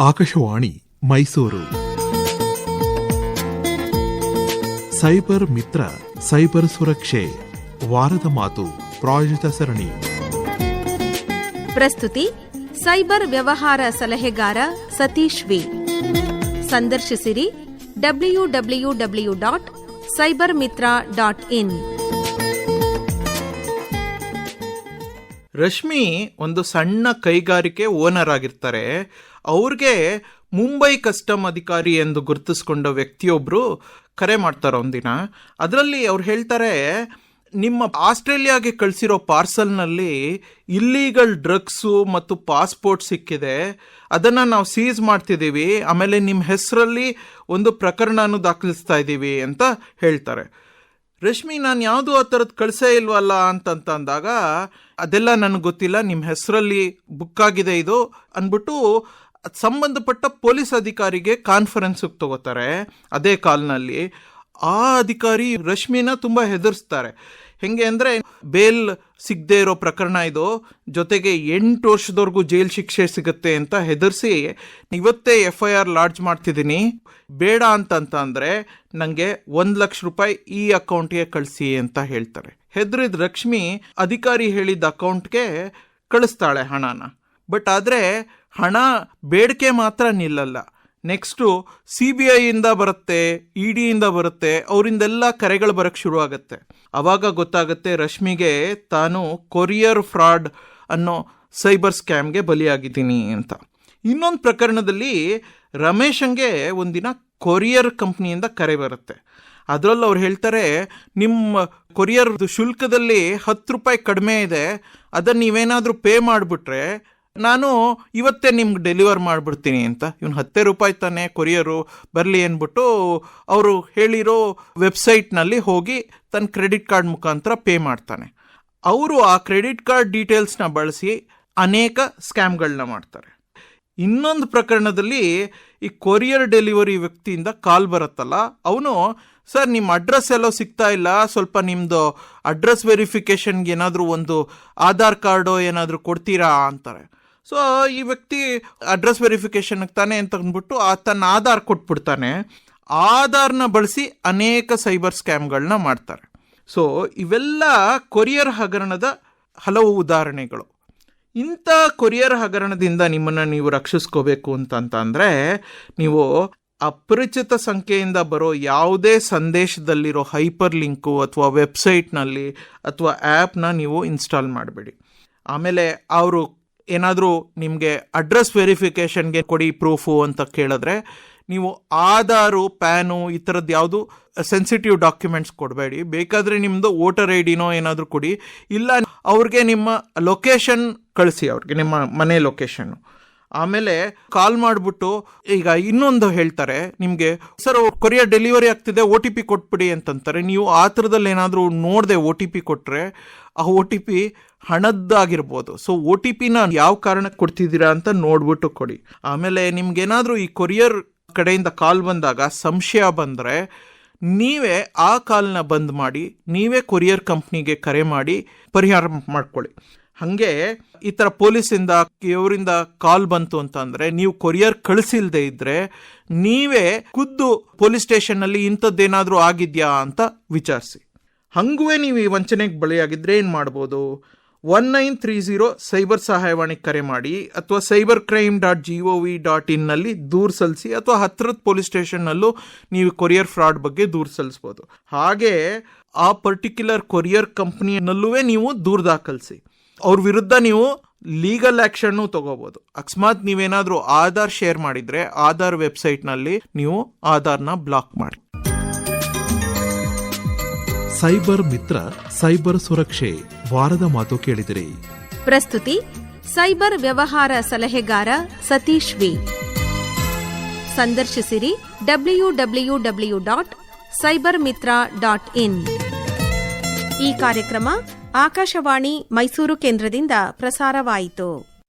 Akashvani Mysuru. Cyber Mitra, cyber ಸುರಕ್ಷೆ, ವಾರದ ಮಾತು, ಪ್ರಾಯೋಜಿತ ಸರಣಿ. ಪ್ರಸ್ತುತಿ, ಸೈಬರ್ ವ್ಯವಹಾರ ಸಲಹೆಗಾರ Satish V. ಸಂದರ್ಶಿಸಿರಿ, W W W dot cyber Mitra dot in. Rashmi ಒಂದು ಸಣ್ಣ ಕೈಗಾರಿಕೆ ಓನರ್ ಆಗಿರ್ತಾರೆ. ಅವ್ರಿಗೆ ಮುಂಬೈ ಕಸ್ಟಮ್ ಅಧಿಕಾರಿ ಎಂದು ಗುರುತಿಸ್ಕೊಂಡ ವ್ಯಕ್ತಿಯೊಬ್ಬರು ಕರೆ ಮಾಡ್ತಾರೆ ಒಂದಿನ. ಅದರಲ್ಲಿ ಅವ್ರು ಹೇಳ್ತಾರೆ, ನಿಮ್ಮ ಆಸ್ಟ್ರೇಲಿಯಾಗೆ ಕಳಿಸಿರೋ ಪಾರ್ಸಲ್ನಲ್ಲಿ ಇಲ್ಲೀಗಲ್ ಡ್ರಗ್ಸು ಮತ್ತು ಪಾಸ್ಪೋರ್ಟ್ ಸಿಕ್ಕಿದೆ. ಅದನ್ನು ನಾವು ಸೀಸ್ ಮಾಡ್ತಿದ್ದೀವಿ. ಆಮೇಲೆ ನಿಮ್ಮ ಹೆಸರಲ್ಲಿ ಒಂದು ಪ್ರಕರಣನೂ ದಾಖಲಿಸ್ತಾ ಇದ್ದೀವಿ ಅಂತ ಹೇಳ್ತಾರೆ. ರಶ್ಮಿ, ನಾನು ಯಾವುದು ಆ ಥರದ್ದು ಕಳಿಸೇ ಇಲ್ವಲ್ಲ ಅಂತಂತಂದಾಗ, ಅದೆಲ್ಲ ನನಗೆ ಗೊತ್ತಿಲ್ಲ ನಿಮ್ಮ ಹೆಸರಲ್ಲಿ ಬುಕ್ ಆಗಿದೆ ಇದು ಅಂದ್ಬಿಟ್ಟು ಸಂಬಂಧಪಟ್ಟ ಪೊಲೀಸ್ ಅಧಿಕಾರಿಗೆ ಕಾನ್ಫರೆನ್ಸಿಗೆ ತಗೋತಾರೆ, ಅದೇ ಕಾಲ್ನಲ್ಲಿ. ಆ ಅಧಿಕಾರಿ ರಶ್ಮಿನ ತುಂಬ ಹೆದರ್ಸ್ತಾರೆ. ಹೆಂಗೆ ಅಂದರೆ ಬೇಲ್ ಸಿಗದೆ ಇರೋ ಪ್ರಕರಣ ಇದು. ಜೊತೆಗೆ ಎಂಟು ವರ್ಷದವರೆಗೂ ಜೈಲ್ ಶಿಕ್ಷೆ ಸಿಗುತ್ತೆ ಅಂತ ಹೆದರ್ಸಿ ಇವತ್ತೇ ಎಫ್ ಐ ಆರ್ ಲಾಡ್ಜ್ ಮಾಡ್ತಿದ್ದೀನಿ. ಬೇಡ ಅಂತಂತ ಅಂದರೆ ನನಗೆ ಒಂದು ಲಕ್ಷ ರೂಪಾಯಿ ಈ ಅಕೌಂಟ್ಗೆ ಕಳಿಸಿ ಅಂತ ಹೇಳ್ತಾರೆ. ಹೆದರಿದ ಲಕ್ಷ್ಮಿ ಅಧಿಕಾರಿ ಹೇಳಿದ ಅಕೌಂಟ್ಗೆ ಕಳಿಸ್ತಾಳೆ ಹಣನ. ಬಟ್ ಆದರೆ ಹಣ ಬೇಡಿಕೆ ಮಾತ್ರ ನಿಲ್ಲಲ್ಲ. ನೆಕ್ಸ್ಟು ಸಿ ಬಿ ಐಯಿಂದ ಬರುತ್ತೆ ಇ ಡಿಯಿಂದ ಬರುತ್ತೆ, ಅವರಿಂದೆಲ್ಲ ಕರೆಗಳು ಬರೋಕ್ಕೆ ಶುರು ಆಗುತ್ತೆ ಆವಾಗ ಗೊತ್ತಾಗುತ್ತೆ ರಶ್ಮಿಗೆ ತಾನು ಕೊರಿಯರ್ ಫ್ರಾಡ್ ಅನ್ನೋ ಸೈಬರ್ ಸ್ಕ್ಯಾಮ್ಗೆ ಬಲಿಯಾಗಿದ್ದೀನಿ ಅಂತ. ಇನ್ನೊಂದು ಪ್ರಕರಣದಲ್ಲಿ ರಮೇಶಂಗೆ ಒಂದಿನ ಕೊರಿಯರ್ ಕಂಪ್ನಿಯಿಂದ ಕರೆ ಬರುತ್ತೆ. ಅದರಲ್ಲಿ ಅವ್ರು ಹೇಳ್ತಾರೆ ನಿಮ್ಮ ಕೊರಿಯರ್ ಶುಲ್ಕದಲ್ಲಿ ಹತ್ತು ರೂಪಾಯಿ ಕಡಿಮೆ ಇದೆ ಅದನ್ನು ನೀವೇನಾದರೂ ಪೇ ಮಾಡಿಬಿಟ್ರೆ ನಾನು ಇವತ್ತೇ ನಿಮ್ಗೆ ಡೆಲಿವರ್ ಮಾಡಿಬಿಡ್ತೀನಿ ಅಂತ. ಇವನು ಹತ್ತೇ ರೂಪಾಯಿ ತಾನೇ, ಕೊರಿಯರು ಬರಲಿ ಅಂದ್ಬಿಟ್ಟು ಅವರು ಹೇಳಿರೋ ವೆಬ್ಸೈಟ್ನಲ್ಲಿ ಹೋಗಿ ತನ್ನ ಕ್ರೆಡಿಟ್ ಕಾರ್ಡ್ ಮುಖಾಂತರ ಪೇ ಮಾಡ್ತಾನೆ. ಅವರು ಆ ಕ್ರೆಡಿಟ್ ಕಾರ್ಡ್ ಡೀಟೇಲ್ಸ್ನ ಬಳಸಿ ಅನೇಕ ಸ್ಕ್ಯಾಮ್ಗಳನ್ನ ಮಾಡ್ತಾರೆ. ಇನ್ನೊಂದು ಪ್ರಕರಣದಲ್ಲಿ ಈ ಕೊರಿಯರ್ ಡೆಲಿವರಿ ವ್ಯಕ್ತಿಯಿಂದ ಕಾಲ್ ಬರುತ್ತಲ್ಲ, ಅವನು, ಸರ್, ನಿಮ್ಮ ಅಡ್ರೆಸ್ ಎಲ್ಲೋ ಸಿಗ್ತಾ ಇಲ್ಲ, ಸ್ವಲ್ಪ ನಿಮ್ಮದು ಅಡ್ರೆಸ್ ವೆರಿಫಿಕೇಷನ್ಗೆ ಏನಾದರೂ ಒಂದು ಆಧಾರ್ ಕಾರ್ಡೋ ಏನಾದರೂ ಕೊಡ್ತೀರಾ? ಅಂತಾರೆ. ಸೊ ಈ ವ್ಯಕ್ತಿ ಅಡ್ರೆಸ್ ವೆರಿಫಿಕೇಶನ್ ತಾನೆ ಅಂತ ಅಂದ್ಬಿಟ್ಟು ಆ ತನ್ನ ಆಧಾರ್ ಕೊಟ್ಬಿಡ್ತಾನೆ. ಆಧಾರ್ನ ಬಳಸಿ ಅನೇಕ ಸೈಬರ್ ಸ್ಕ್ಯಾಮ್ಗಳನ್ನ ಮಾಡ್ತಾರೆ. ಸೊ ಇವೆಲ್ಲ ಕೊರಿಯರ್ ಹಗರಣದ ಹಲವು ಉದಾಹರಣೆಗಳು. ಇಂಥ ಕೊರಿಯರ್ ಹಗರಣದಿಂದ ನಿಮ್ಮನ್ನು ನೀವು ರಕ್ಷಿಸ್ಕೋಬೇಕು ಅಂತಂತಂದರೆ ನೀವು ಅಪರಿಚಿತ ಸಂಖ್ಯೆಯಿಂದ ಬರೋ ಯಾವುದೇ ಸಂದೇಶದಲ್ಲಿರೋ ಹೈಪರ್ ಲಿಂಕು ಅಥವಾ ವೆಬ್ಸೈಟ್ನಲ್ಲಿ ಅಥವಾ ಆ್ಯಪ್ನ ನೀವು ಇನ್ಸ್ಟಾಲ್ ಮಾಡಬೇಡಿ. ಆಮೇಲೆ ಅವರು ಏನಾದರೂ ನಿಮಗೆ ಅಡ್ರೆಸ್ ವೆರಿಫಿಕೇಷನ್ಗೆ ಕೊಡಿ ಪ್ರೂಫು ಅಂತ ಕೇಳಿದ್ರೆ, ನೀವು ಆಧಾರು ಪ್ಯಾನು ಈ ಥರದ್ದು ಯಾವುದು ಸೆನ್ಸಿಟಿವ್ ಡಾಕ್ಯುಮೆಂಟ್ಸ್ ಕೊಡಬೇಡಿ. ಬೇಕಾದರೆ ನಿಮ್ಮದು ವೋಟರ್ ಐ ಡಿನೋ ಏನಾದರೂ ಕೊಡಿ. ಇಲ್ಲ, ಅವ್ರಿಗೆ ನಿಮ್ಮ ಲೊಕೇಶನ್ ಕಳಿಸಿ, ಅವ್ರಿಗೆ ನಿಮ್ಮ ಮನೆ ಲೊಕೇಶನ್ನು ಆಮೇಲೆ ಕಾಲ್ ಮಾಡಿಬಿಟ್ಟು, ಈಗ ಇನ್ನೊಂದು ಹೇಳ್ತಾರೆ, ನಿಮಗೆ, ಸರ್, ಕೊರಿಯರ್ ಡೆಲಿವರಿ ಆಗ್ತಿದೆ ಒ ಟಿ ಪಿ ಕೊಟ್ಬಿಡಿ ಅಂತಂತಾರೆ. ನೀವು ಆ ಥರದಲ್ಲಿ ಏನಾದರೂ ನೋಡದೆ ಒ ಟಿ ಪಿ ಕೊಟ್ಟರೆ ಆ ಒ ಟಿ ಪಿ ಹಣದ್ದಾಗಿರ್ಬೋದು. ಸೊ ಒ ಟಿ ಪಿನ ಯಾವ ಕಾರಣಕ್ಕೆ ಕೊಡ್ತಿದ್ದೀರಾ ಅಂತ ನೋಡ್ಬಿಟ್ಟು ಕೊಡಿ. ಆಮೇಲೆ ನಿಮ್ಗೇನಾದರೂ ಈ ಕೊರಿಯರ್ ಕಡೆಯಿಂದ ಕಾಲ್ ಬಂದಾಗ ಸಂಶಯ ಬಂದರೆ, ನೀವೇ ಆ ಕಾಲ್ನ ಬಂದ್ ಮಾಡಿ, ನೀವೇ ಕೊರಿಯರ್ ಕಂಪ್ನಿಗೆ ಕರೆ ಮಾಡಿ ಪರಿಹಾರ ಮಾಡ್ಕೊಳ್ಳಿ. ಹಾಗೆ ಈ ಥರ ಪೊಲೀಸಿಂದ ಇವರಿಂದ ಕಾಲ್ ಬಂತು ಅಂತಂದರೆ, ನೀವು ಕೊರಿಯರ್ ಕಳಿಸಿಲ್ದೇ ಇದ್ದರೆ ನೀವೇ ಖುದ್ದು ಪೊಲೀಸ್ ಸ್ಟೇಷನ್ನಲ್ಲಿ ಇಂಥದ್ದೇನಾದರೂ ಆಗಿದೆಯಾ ಅಂತ ವಿಚಾರಿಸಿ. ಹಂಗುವೆ ನೀವು ಈ ವಂಚನೆಗೆ ಬಳಿಯಾಗಿದ್ರೆ ಏನು ಮಾಡ್ಬೋದು? One nine three zero cyber ಸಹಾಯವಾಣಿಗೆ ಕರೆ ಮಾಡಿ, ಅಥವಾ cyber crime dot G O V dot ಇನ್ನಲ್ಲಿ ದೂರು ಸಲ್ಲಿಸಿ ಅಥವಾ ಹತ್ತಿರದ ಪೊಲೀಸ್ ಸ್ಟೇಷನ್ನಲ್ಲೂ ನೀವು ಕೊರಿಯರ್ ಫ್ರಾಡ್ ಬಗ್ಗೆ ದೂರು ಸಲ್ಲಿಸ್ಬೋದು ಹಾಗೆ ಆ ಪರ್ಟಿಕ್ಯುಲರ್ ಕೊರಿಯರ್ ಕಂಪ್ನಿಯಲ್ಲೂ ನೀವು ದೂರು ದಾಖಲಿಸಿ. ಅವ್ರ ವಿರುದ್ಧ ನೀವು ಲೀಗಲ್ ಆ್ಯಕ್ಷನ್ನು ತಗೋಬೋದು. ಅಕಸ್ಮಾತ್ ನೀವೇನಾದರೂ ಆಧಾರ್ ಶೇರ್ ಮಾಡಿದರೆ ಆಧಾರ್ ವೆಬ್ಸೈಟ್ನಲ್ಲಿ ನೀವು ಆಧಾರ್ನ ಬ್ಲಾಕ್ ಮಾಡಿ. ಸೈಬರ್ ಮಿತ್ರ ಸೈಬರ್ ಸುರಕ್ಷೆ ವಾರದ ಮಾತು ಕೇಳಿದಿರಿ. ಪ್ರಸ್ತುತಿ ಸೈಬರ್ ವ್ಯವಹಾರ ಸಲಹೆಗಾರ Satish V. ಸಂದರ್ಶಿಸಿರಿ W W W dot cyber Mitra dot in ಈ ಕಾರ್ಯಕ್ರಮ ಆಕಾಶವಾಣಿ ಮೈಸೂರು ಕೇಂದ್ರದಿಂದ ಪ್ರಸಾರವಾಯಿತು.